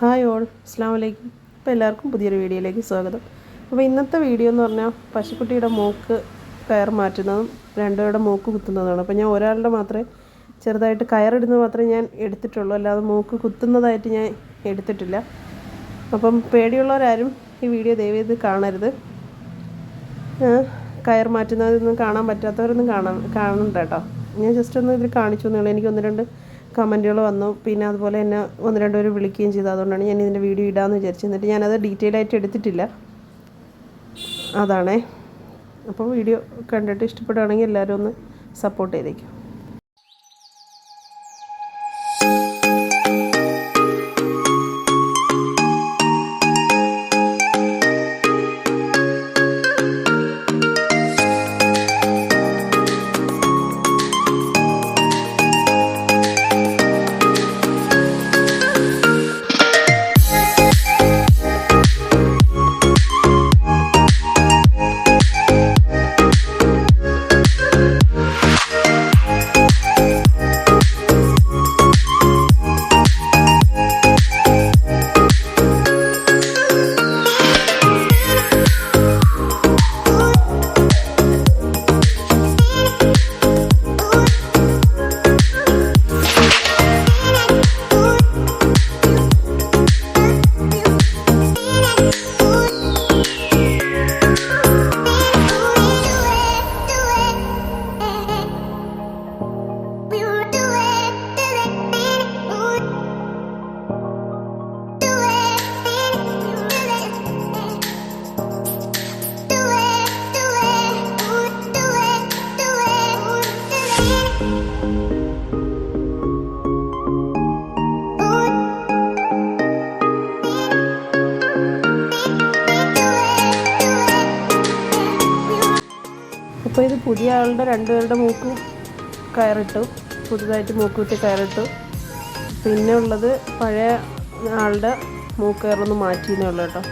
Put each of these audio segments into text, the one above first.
Hi all അസ്സാം വലൈക്കും അപ്പോൾ എല്ലാവർക്കും പുതിയൊരു വീഡിയോയിലേക്ക് സ്വാഗതം. അപ്പോൾ ഇന്നത്തെ വീഡിയോ എന്ന് പറഞ്ഞാൽ പശുക്കുട്ടിയുടെ മൂക്ക് കയർ മാറ്റുന്നതും രണ്ടുപേരുടെ മൂക്ക് കുത്തുന്നതാണ് അപ്പോൾ ഞാൻ ഒരാളുടെ മാത്രമേ ചെറുതായിട്ട് കയറിടുന്നത് മാത്രമേ ഞാൻ എടുത്തിട്ടുള്ളൂ. അല്ലാതെ മൂക്ക് കുത്തുന്നതായിട്ട് ഞാൻ എടുത്തിട്ടില്ല. അപ്പം പേടിയുള്ളവരാരും ഈ വീഡിയോ ദയവേത് കാണരുത്. കയർ മാറ്റുന്നതൊന്നും കാണാൻ പറ്റാത്തവരൊന്നും കാണാൻ കാണണ്ട കേട്ടോ. ഞാൻ ജസ്റ്റ് ഒന്ന് ഇതിൽ കാണിച്ചു എന്നുള്ളൂ എനിക്ക് ഒന്ന് രണ്ട് കമന്റുകൾ വന്നു. പിന്നെ അതുപോലെ എന്നെ ഒന്ന് രണ്ട് പേര് വിളിക്കുകയും ചെയ്തു. അതുകൊണ്ടാണ് ഞാൻ ഇതിന്റെ വീഡിയോ ഇടാമെന്ന് വിചാരിച്ചു എന്നിട്ട് ഞാനത് ഡീറ്റെയിൽ ആയിട്ട് എടുത്തിട്ടില്ല. അതാണേ. അപ്പോൾ വീഡിയോ കണ്ടിട്ട് ഇഷ്ടപ്പെടുകയാണെങ്കിൽ എല്ലാവരും ഒന്ന് സപ്പോർട്ട് ചെയ്തേക്കും. അപ്പോൾ ഇത് പുതിയ ആളുടെ രണ്ടുപേരുടെ മൂക്ക് കയറിട്ടു. പുതുതായിട്ട് മൂക്കുകുത്തി കയറിട്ടു. പിന്നെ ഉള്ളത് പഴയ ആളുടെ മൂക്ക് കയറൊന്ന് മാറ്റിയെന്നേ ഉള്ളൂ കേട്ടോ.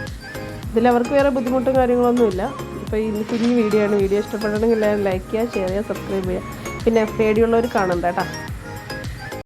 ഇതിൽ അവർക്ക് വേറെ ബുദ്ധിമുട്ടും കാര്യങ്ങളൊന്നുമില്ല. ഇപ്പോൾ ഈ കുഞ്ഞു വീഡിയോ ആണ്. വീഡിയോ ഇഷ്ടപ്പെടണമെങ്കിൽ എല്ലാവരും ലൈക്ക് ചെയ്യുക ഷെയർ ചെയ്യുക സബ്സ്ക്രൈബ് ചെയ്യുക. പിന്നെ പേടിയുള്ളവർ കാണണ്ട കേട്ടോ.